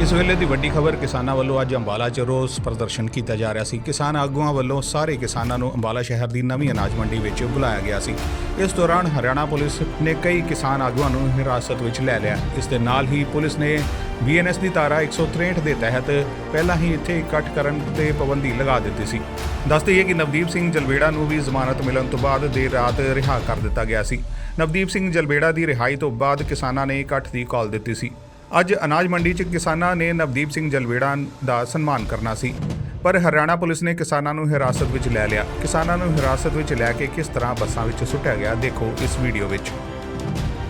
ਇਸ ਵੇਲੇ ਦੀ ਵੱਡੀ ਖਬਰ ਕਿਸਾਨਾਂ ਵੱਲੋਂ ਅੱਜ ਅੰਬਾਲਾ 'ਚ ਰੋਸ ਪ੍ਰਦਰਸ਼ਨ ਕੀਤਾ ਜਾ ਰਿਹਾ ਸੀ। ਕਿਸਾਨ ਆਗੂਆਂ ਵੱਲੋਂ ਸਾਰੇ ਕਿਸਾਨਾਂ ਨੂੰ ਅੰਬਾਲਾ ਸ਼ਹਿਰ ਦੀ ਨਵੀਂ ਅਨਾਜ ਮੰਡੀ ਵਿੱਚ ਬੁਲਾਇਆ ਗਿਆ ਸੀ। ਇਸ ਦੌਰਾਨ ਹਰਿਆਣਾ ਪੁਲਿਸ ਨੇ ਕਈ ਕਿਸਾਨ ਆਗੂਆਂ ਨੂੰ ਹਿਰਾਸਤ ਵਿੱਚ ਲੈ ਲਿਆ। ਇਸ ਦੇ ਨਾਲ ਹੀ ਪੁਲਿਸ ਨੇ ਬੀਐਨਐਸ ਦੀ ਧਾਰਾ 163 ਦੇ ਤਹਿਤ ਪਹਿਲਾਂ ਹੀ ਇੱਥੇ ਇਕੱਠ ਕਰਨ ਤੇ ਪਾਬੰਦੀ ਲਗਾ ਦਿੱਤੀ ਸੀ। ਦੱਸ ਹੈ ਕਿ ਨਵਦੀਪ ਸਿੰਘ ਜਲਵੇੜਾ ਨੂੰ ਵੀ ਜ਼ਮਾਨਤ ਮਿਲਣ ਤੋਂ ਬਾਅਦ ਦੇਰ ਰਾਤ ਰਿਹਾ ਕਰ ਦਿੱਤਾ ਗਿਆ ਸੀ। ਨਵਦੀਪ ਸਿੰਘ ਜਲਵੇੜਾ ਦੀ ਰਿਹਾਈ ਤੋਂ ਬਾਅਦ ਕਿਸਾਨਾਂ ਨੇ ਇਕੱਠ ਦੀ ਕਾਲ ਦਿੱਤੀ ਸੀ। ਅੱਜ ਅਨਾਜ ਮੰਡੀ 'ਚ ਕਿਸਾਨਾਂ ਨੇ ਨਵਦੀਪ ਸਿੰਘ ਜਲਵੇੜਾ ਦਾ ਸਨਮਾਨ ਕਰਨਾ ਸੀ। ਪਰ ਹਰਿਆਣਾ ਪੁਲਿਸ ਨੇ ਕਿਸਾਨਾਂ ਨੂੰ ਹਿਰਾਸਤ ਵਿੱਚ ਲੈ ਲਿਆ। ਕਿਸਾਨਾਂ ਨੂੰ ਹਿਰਾਸਤ ਵਿੱਚ ਲੈ ਕੇ ਕਿਸ ਤਰ੍ਹਾਂ ਬੱਸਾਂ ਵਿੱਚ ਸੁੱਟਿਆ ਗਿਆ, ਦੇਖੋ ਇਸ ਵੀਡੀਓ ਵਿੱਚ।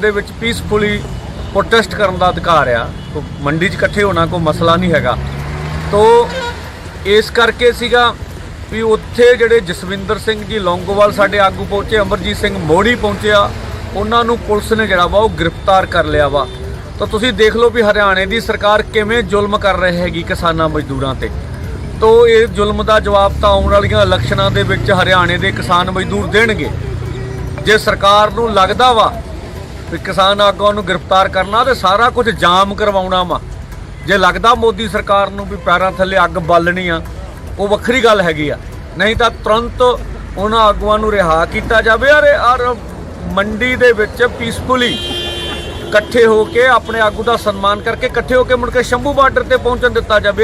ਦੇ ਵਿੱਚ ਪੀਸਫੁਲੀ ਪ੍ਰੋਟੈਸਟ ਕਰਨ ਦਾ ਅਧਿਕਾਰ ਆ। ਮੰਡੀ 'ਚ ਇਕੱਠੇ ਹੋਣਾ ਕੋਈ ਮਸਲਾ ਨਹੀਂ ਹੈਗਾ। ਤੋ ਇਸ ਕਰਕੇ ਸੀਗਾ ਵੀ ਉੱਥੇ ਜਿਹੜੇ ਜਸਵਿੰਦਰ ਸਿੰਘ ਜੀ ਲੌਂਗੋਵਾਲ ਸਾਡੇ ਆਗੂ ਪਹੁੰਚੇ, ਅਮਰਜੀਤ ਸਿੰਘ ਮੋੜੀ ਪਹੁੰਚਿਆ, ਉਹਨਾਂ ਨੂੰ ਪੁਲਿਸ ਨੇ ਜਿਹੜਾ ਵਾ ਉਹ ਗ੍ਰਿਫਤਾਰ ਕਰ ਲਿਆ ਵਾ। ਤਾਂ ਤੁਸੀਂ ਦੇਖ ਲਓ ਵੀ ਹਰਿਆਣੇ ਦੀ ਸਰਕਾਰ ਕਿਵੇਂ ਜ਼ੁਲਮ ਕਰ ਰਹੀ ਹੈਗੀ ਕਿਸਾਨਾਂ ਮਜ਼ਦੂਰਾਂ ਤੇ। ਤੋ ਇਹ ਜ਼ੁਲਮ ਦਾ ਜਵਾਬ ਤਾਂ ਆਉਣ ਵਾਲੀਆਂ ਇਲੈਕਸ਼ਨਾਂ ਦੇ ਵਿੱਚ ਹਰਿਆਣੇ ਦੇ ਕਿਸਾਨ ਮਜ਼ਦੂਰ ਦੇਣਗੇ। ਜੇ ਸਰਕਾਰ ਨੂੰ ਲੱਗਦਾ ਵਾ ਵੀ ਕਿਸਾਨ ਆਗੂਆਂ ਨੂੰ ਗ੍ਰਿਫਤਾਰ ਕਰਨਾ ਤੇ ਸਾਰਾ ਕੁਝ ਜਾਮ ਕਰਵਾਉਣਾ ਵਾ, ਜੇ ਲੱਗਦਾ ਮੋਦੀ ਸਰਕਾਰ ਨੂੰ ਵੀ ਪੈਰਾਂ ਥੱਲੇ ਅੱਗ ਬਾਲਣੀ ਆ, ਉਹ ਵੱਖਰੀ ਗੱਲ ਹੈਗੀ ਆ। ਨਹੀਂ ਤਾਂ ਤੁਰੰਤ ਉਹਨਾਂ ਆਗੂਆਂ ਨੂੰ ਰਿਹਾ ਕੀਤਾ ਜਾਵੇ। ਔਰ ਔਰ ਮੰਡੀ ਦੇ ਵਿੱਚ ਪੀਸਫੁਲੀ ਇਕੱਠੇ ਹੋ ਕੇ ਆਪਣੇ ਆਗੂ ਦਾ ਸਨਮਾਨ ਕਰਕੇ ਇਕੱਠੇ ਹੋ ਕੇ ਮੁੜ ਕੇ ਸ਼ੰਭੂ ਬਾਰਡਰ ਤੇ ਪਹੁੰਚਣ ਦਿੱਤਾ ਜਾਵੇ।